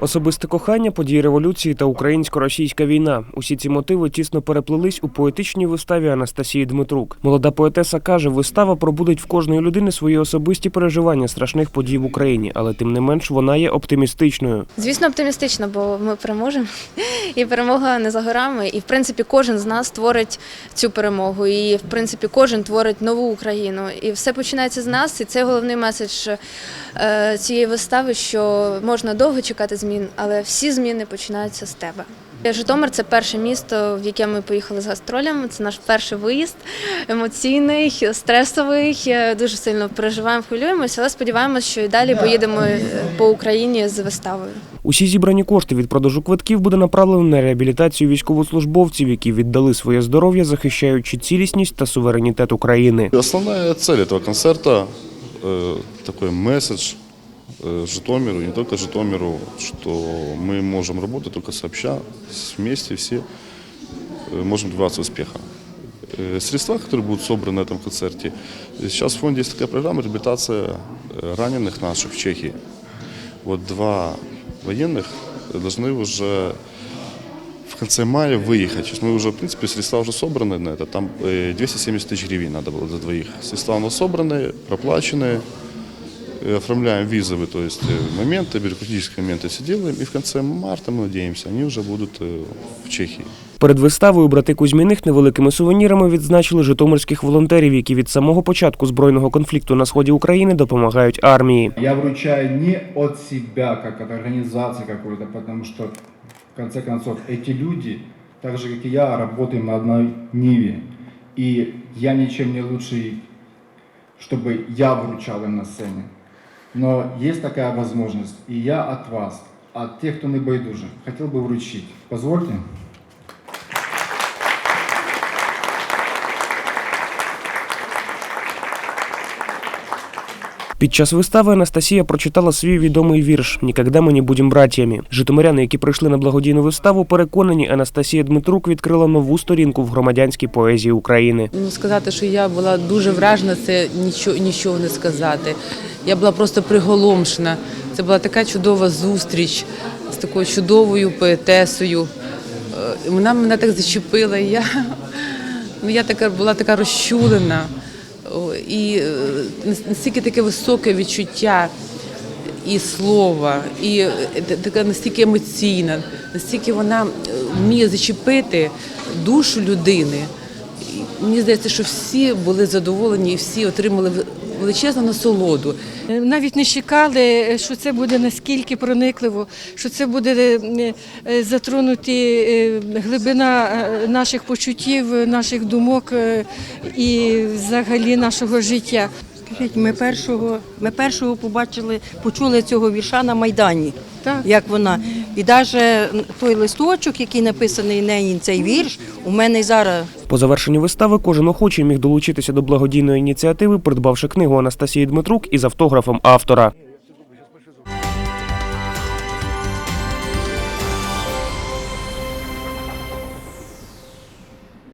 Особисте кохання, події революції та українсько-російська війна. Усі ці мотиви тісно переплелись у поетичній виставі Анастасії Дмитрук. Молода поетеса каже, вистава пробудить в кожної людини свої особисті переживання страшних подій в Україні, але тим не менш вона є оптимістичною. Звісно, оптимістично, бо ми переможемо. І перемога не за горами. І в принципі кожен з нас творить цю перемогу. І в принципі кожен творить нову Україну. І все починається з нас. І це головний меседж е, цієї вистави, що можна довго чекати змін, але всі зміни починаються з тебе. Житомир це перше місто, в яке ми поїхали з гастролями. Це наш перший виїзд, емоційний, стресовий. Е, Дуже сильно переживаємо, хвилюємося, але сподіваємося, що і далі поїдемо е, по Україні з виставою. Усі зібрані кошти від продажу квитків буде направлено на реабілітацію військовослужбовців, які віддали своє здоров'я, захищаючи цілісність та суверенітет України. Основная цель этого концерта э, такой месседж э, Житомиру, не только Житомиру, что мы можем работать только сообща, с- вместе все э, можем добиваться успеха. Э, Средства, которые будут собраны на этом концерте, э, сейчас в фонде есть такая программа реабилитация э, раненых наших в Чехии. Вот два военных должны уже в конце мая выехать. Сейчас мы уже, в принципе, средства уже собраны на это. Там э, 270 тысяч гривен надо было за двоих. Средства у нас собраны, проплачены. Э, Оформляем визовые, то есть э, моменты, бюрократические моменты все делаем. И в конце марта, мы надеемся, они уже будут э, в Чехии. Перед виставою брати Кузьміних невеликими сувенірами відзначили житомирських волонтерів, які від самого початку збройного конфлікту на сході України допомагають армії. Я вручаю не от себя, как от организации какой-то, потому что, в конце концов, эти люди, так же, как и я, работаем на одной ниве. И я ничем не лучше, чтобы я вручал им на сцене. Но есть такая возможность, и я от вас, от тех, кто не байдуже, хотел бы вручить. Позвольте. Під час вистави Анастасія прочитала свій відомий вірш Нікогда ми не будемо братіями. Житомиряни, які прийшли на благодійну виставу, переконані, Анастасія Дмитрук відкрила нову сторінку в громадянській поезії України. Ну, сказати, що я була дуже вражена, це нічого, нічого не сказати. Я була просто приголомшена. Це була така чудова зустріч з такою чудовою поетесою. Е, Вона мене так зачепила. Я, ну, я така, була така розчулена. І е, настільки таке високе відчуття і слова, і е, така настільки емоційна, настільки вона е, вміє зачепити душу людини. Мені здається, що всі були задоволені і всі отримали величезну насолоду. Навіть не чекали, що це буде наскільки проникливо, що це буде е, е, затронути е, глибина е, наших почуттів, наших думок е, і взагалі нашого життя. Скажіть, ми першого, ми першого побачили, почули цього вірша на Майдані. Так. Як вона. І навіть той листочок, який написаний неї, цей вірш, у мене й зараз По завершенню вистави кожен охочий міг долучитися до благодійної ініціативи, придбавши книгу Анастасії Дмитрук із автографом автора.